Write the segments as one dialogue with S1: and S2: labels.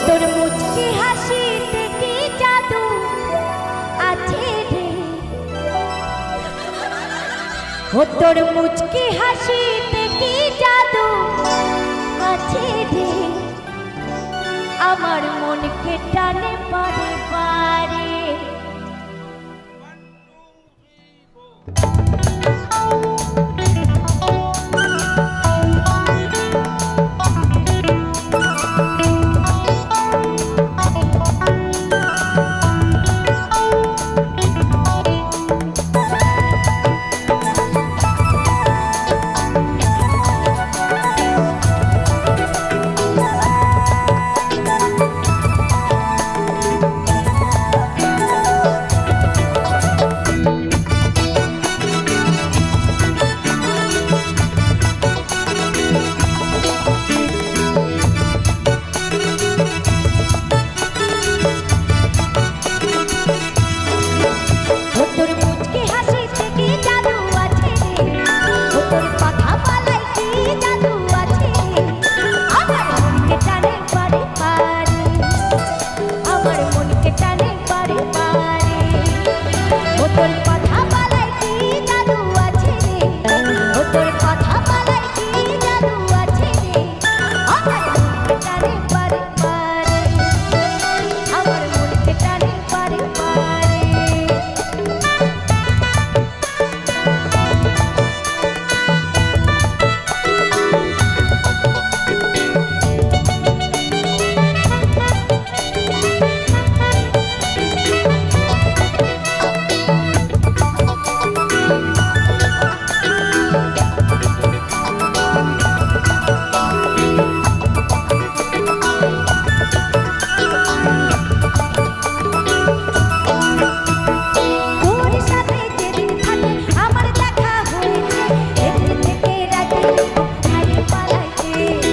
S1: তোর মুচকি হাসিতে কি জাদু আছে রে? ও তোর মুচকি হাসিতে কি জাদু আছে রে? আমার মনকে টানে পারে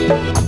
S1: Thank